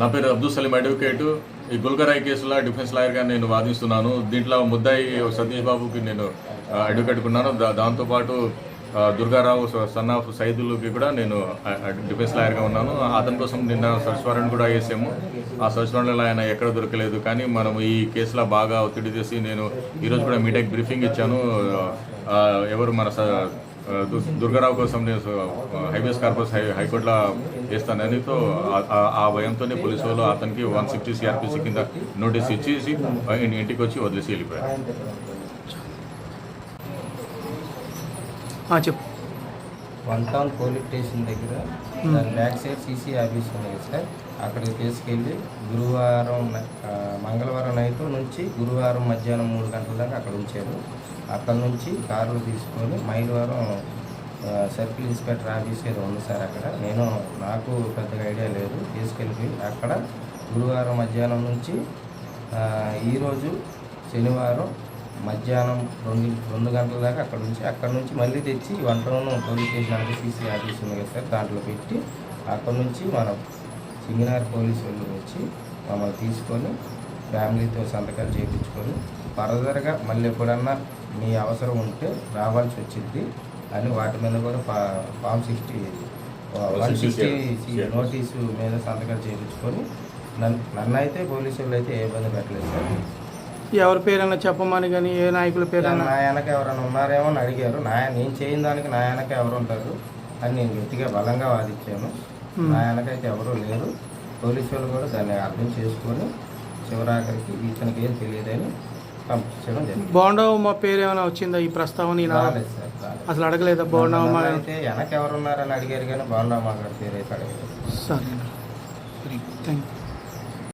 నా పేరు అబ్దుల్ సలీం అడ్వకేటు. ఈ గుల్కరాయ్ కేసులో డిఫెన్స్ లాయర్గా నేను వాదిస్తున్నాను. దీంట్లో ముద్దాయి సతీష్ బాబుకి నేను ఆ, అడ్వకేట్ ఉన్నాను. దా దాంతోపాటు దుర్గారావు సన్ ఆఫ్ సైదులకి కూడా నేను డిఫెన్స్ లాయర్గా ఉన్నాను. అతని కోసం నిన్న సర్చ్ వారెంట్ కూడా వేసాము ఆ సర్చ్ వారెంట్లో ఆయన ఎక్కడ దొరకలేదు. కానీ మనం ఈ కేసులో బాగా ఒత్తిడి చేసి నేను ఈరోజు కూడా మీడియాకి బ్రీఫింగ్ ఇచ్చాను. ఎవరు మన స- దుర్గారావు కోసం నేను హైవేస్ కార్పస్ హై హైకోర్టులో వేస్తానని తో ఆ- భయంతోనే పోలీసు వాళ్ళు అతనికి వన్ సిక్స్టీ సిఆర్పిసి కింద నోటీస్ ఇచ్చేసి ఇంటికి వచ్చి వదిలేసి వెళ్ళిపోయారు. చెప్పు. వన్ టౌన్ పోలీస్ స్టేషన్ దగ్గర బ్యాక్ సైడ్ సీసీ ఆఫీస్ కదా సార్. అక్కడికి తీసుకెళ్ళి గురువారం మంగళవారం నైట్ నుంచి గురువారం మధ్యాహ్నం మూడు గంటల దాకా అక్కడ ఉంచారు. అక్కడ నుంచి కార్లు తీసుకొని మైలవరం సర్కిల్ ఇన్స్పెక్టర్ ఆఫీస్ ఏదో ఉంది సార్ అక్కడ. నేను నాకు పెద్దగా ఐడియా లేదు. తీసుకెళ్ళిపోయి అక్కడ గురువారం మధ్యాహ్నం నుంచి ఈరోజు శనివారం మధ్యాహ్నం రెండు రెండు గంటల దాకా అక్కడ నుంచి అక్కడ నుంచి మళ్ళీ తెచ్చి వంటలను పోలీస్ స్టేషన్ అంటే సీసీ ఆఫీస్ ఉంది కదా సార్ దాంట్లో పెట్టి అక్కడ నుంచి మనం సింగనార్ పోలీస్ వాళ్ళు వచ్చి మమ్మల్ని తీసుకొని ఫ్యామిలీతో సంతకాలు చేయించుకొని ఫర్దర్గా మళ్ళీ ఎప్పుడన్నా మీ అవసరం ఉంటే రావాల్సి వచ్చింది అని వాటి మీద కూడా ఫా form sixty one sixty notice మీద సంతకాలు చేయించుకొని నన్ను నన్ను అయితే పోలీసు వాళ్ళు అయితే ఏ ఇబ్బంది పెట్టలేదు సార్. ఎవరి పేరైనా చెప్పమని కానీ ఏ నాయకుల పేరైనా? నా వెనక ఎవరైనా ఉన్నారేమో అని అడిగారు. నా నేను చేయని దానికి నా వెనక ఎవరు ఉంటారు అని నేను గట్టిగా బలంగా వాదించాను. నా వెనకైతే ఎవరు లేరు. పోలీసు వాళ్ళు కూడా దాన్ని అర్థం చేసుకొని చివరాఖరికి ఇతనికి ఏం తెలియదని పంపించడం జరిగింది. మా పేరు ఏమైనా వచ్చిందా ఈ ప్రస్తావన ఇలా రాలేదు సార్ రాలేదు. అసలు అడగలేదా బోండావు మా నన్ను అయితే వెనక ఎవరు ఉన్నారని అడిగారు కానీ బాగుండమ్మా గారి పేరు అయితే అడగలేదు. సరే. Thank you.